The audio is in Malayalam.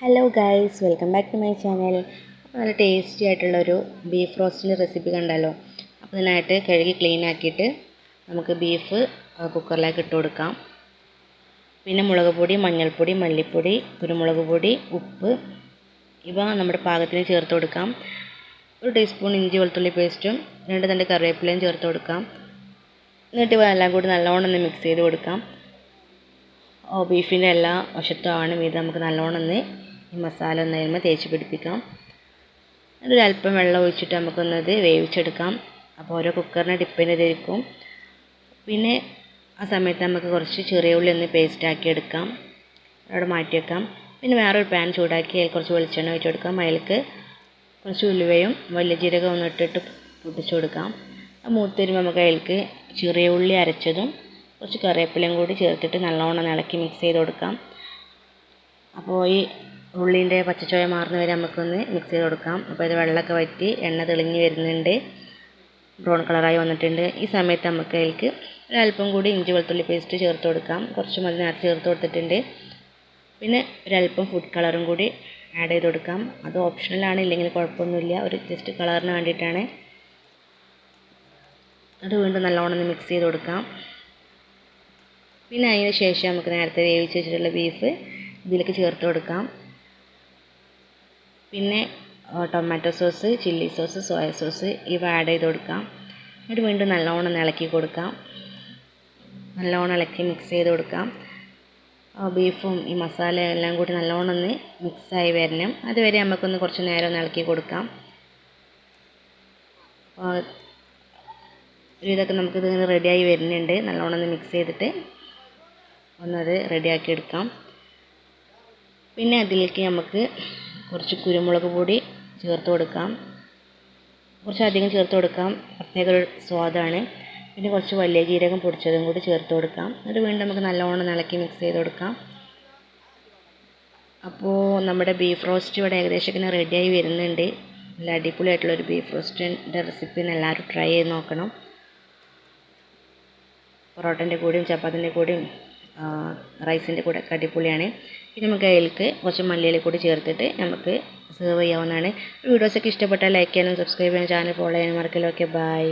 Hello guys welcome back to my channel നല്ല ടേസ്റ്റി ആയിട്ടുള്ളൊരു ബീഫ് റോസ്റ്റിന്റെ റെസിപ്പി കണ്ടല്ലോ. അപ്പോൾ ഇതിനായിട്ട് കഴുകി ക്ലീൻ ആക്കിയിട്ട് നമുക്ക് ബീഫ് കുക്കറിലേക്ക് ഇട്ട് കൊടുക്കാം. പിന്നെ മുളക് പൊടി മഞ്ഞൾപ്പൊടി മല്ലിപ്പൊടി കുരുമുളക് പൊടി ഉപ്പ് ഇവ നമ്മുടെ പാകത്തിന് ചേർത്ത് കൊടുക്കാം. ഒരു ടീസ്പൂൺ ഇഞ്ചി വെളുത്തുള്ളി പേസ്റ്റും രണ്ട് തണ്ട് കറിവേപ്പിലയും ചേർത്ത് കൊടുക്കാം. എന്നിട്ട് ഇവ എല്ലാം കൂടി നല്ലോണം ഒന്ന് മിക്സ് ചെയ്ത് കൊടുക്കാം. ബീഫിന്റെ എല്ലാ വശത്തും ഇത് നമുക്ക് നല്ലോണം ഒന്ന് ഈ മസാല ഒന്ന് അതിന്മേൽ തേച്ച് പിടിപ്പിക്കാം. എന്നിട്ട് അല്പം വെള്ളം ഒഴിച്ചിട്ട് നമുക്കൊന്നത് വേവിച്ചെടുക്കാം. അപ്പോൾ ഓരോ കുക്കറിനെ ഡിപ്പെൻഡ് ചെയ്തിരിക്കും പിന്നെ ആ സമയത്ത് നമുക്ക് കുറച്ച് ചെറിയ ഉള്ളി ഒന്ന് പേസ്റ്റ് ആക്കി എടുക്കാം. അവിടെ മാറ്റി വെക്കാം. പിന്നെ വേറൊരു പാൻ ചൂടാക്കി അതിൽ കുറച്ച് വെളിച്ചെണ്ണ ഒഴിച്ച് കൊടുക്കാം. അതിലേക്ക് കുറച്ച് ഉലുവയും വലിയ ജീരകം ഒന്ന് ഇട്ടിട്ട് പൊട്ടിച്ച് കൊടുക്കാം. മൂത്ത് വരുമ്പോൾ നമുക്ക് അതിലേക്ക് ചെറിയ ഉള്ളി അരച്ചതും കുറച്ച് കറിവേപ്പിലയും കൂടി ചേർത്തിട്ട് നല്ലോണം ഇളക്കി മിക്സ് ചെയ്ത് കൊടുക്കാം. അപ്പോൾ ഈ ഉള്ളീന്റെ പച്ചച്ചോയ മാറുന്ന വരെ നമുക്കൊന്ന് മിക്സ് ചെയ്ത് കൊടുക്കാം. അപ്പോൾ ഇത് വെള്ളമൊക്കെ വറ്റി എണ്ണ തെളിഞ്ഞ് വരുന്നുണ്ട്. ബ്രൗൺ കളറായി വന്നിട്ടുണ്ട്. ഈ സമയത്ത് നമുക്ക് അതിലേക്ക് ഒരല്പം കൂടി ഇഞ്ചി വെളുത്തുള്ളി പേസ്റ്റ് ചേർത്ത് കൊടുക്കാം. കുറച്ച് മതി നേരത്തെ ചേർത്ത് കൊടുത്തിട്ടുണ്ട്. പിന്നെ ഒരല്പം ഫുഡ് കളറും കൂടി ആഡ് ചെയ്ത് കൊടുക്കാം. അത് ഓപ്ഷണലാണ് ഇല്ലെങ്കിൽ കുഴപ്പമൊന്നുമില്ല. ഒരു ജസ്റ്റ് കളറിന് വേണ്ടിയിട്ടാണ്. അത് വീണ്ടും നല്ലോണം ഒന്ന് മിക്സ് ചെയ്ത് കൊടുക്കാം. പിന്നെ അതിന് ശേഷം നമുക്ക് നേരത്തെ വേവിച്ച് വെച്ചിട്ടുള്ള ബീഫ് ഇതിലേക്ക് ചേർത്ത് കൊടുക്കാം. പിന്നെ tomato sauce chilli sauce soya sauce ഇവ ആഡ് ചെയ്ത് കൊടുക്കാം. എന്നിട്ട് വീണ്ടും നല്ലോണം ഇളക്കി കൊടുക്കാം. നല്ലോണം ഇളക്കി മിക്സ് ചെയ്ത് കൊടുക്കാം. ബീഫും ഈ മസാല എല്ലാം കൂടി നല്ലോണം ഒന്ന് മിക്സായി വരണം. അതുവരെ നമുക്കൊന്ന് കുറച്ച് നേരം ഒന്ന് ഇളക്കി കൊടുക്കാം. ഇതൊക്കെ നമുക്കിത് റെഡിയായി വരുന്നുണ്ട്. നല്ലോണം ഒന്ന് മിക്സ് ചെയ്തിട്ട് ഒന്നത് റെഡിയാക്കി എടുക്കാം. പിന്നെ അതിലേക്ക് നമുക്ക് കുറച്ച് കുരുമുളക് പൊടി ചേർത്ത് കൊടുക്കാം. കുറച്ച് അധികം ചേർത്ത് കൊടുക്കാം. പ്രത്യേക ഒരു സ്വാദാണ്. പിന്നെ കുറച്ച് വലിയ ജീരകം പൊടിച്ചതും കൂടി ചേർത്ത് കൊടുക്കാം. എന്നിട്ട് വീണ്ടും നമുക്ക് നല്ലോണം ഇളക്കി മിക്സ് ചെയ്ത് കൊടുക്കാം. അപ്പോൾ നമ്മുടെ ബീഫ് റോസ്റ്റ് ഇവിടെ ഏകദേശം ഇങ്ങനെ റെഡിയായി വരുന്നുണ്ട്. നല്ല അടിപൊളിയായിട്ടുള്ളൊരു ബീഫ് റോസ്റ്റിന്റെ റെസിപ്പിന്ന് എല്ലാവരും ട്രൈ ചെയ്ത് നോക്കണം. പൊറോട്ടന്റെ കൂടെയും ചപ്പാത്തിന്റെ കൂടെയും റൈസിന്റെ കൂടെ അടിപൊളിയാണ്. പിന്നെ നമുക്ക് അതിലേക്ക് കുറച്ച് മല്ലിയില കൂടി ചേർത്തിട്ട് നമുക്ക് സെർവ് ചെയ്യാവുന്നതാണ്. വീഡിയോസൊക്കെ ഇഷ്ടപ്പെട്ടാൽ ലൈക്ക് ചെയ്യാനും സബ്സ്ക്രൈബ് ചെയ്യാനും ചാനൽ ഫോളോ ചെയ്യാനും മറക്കലൊക്കെ ബൈ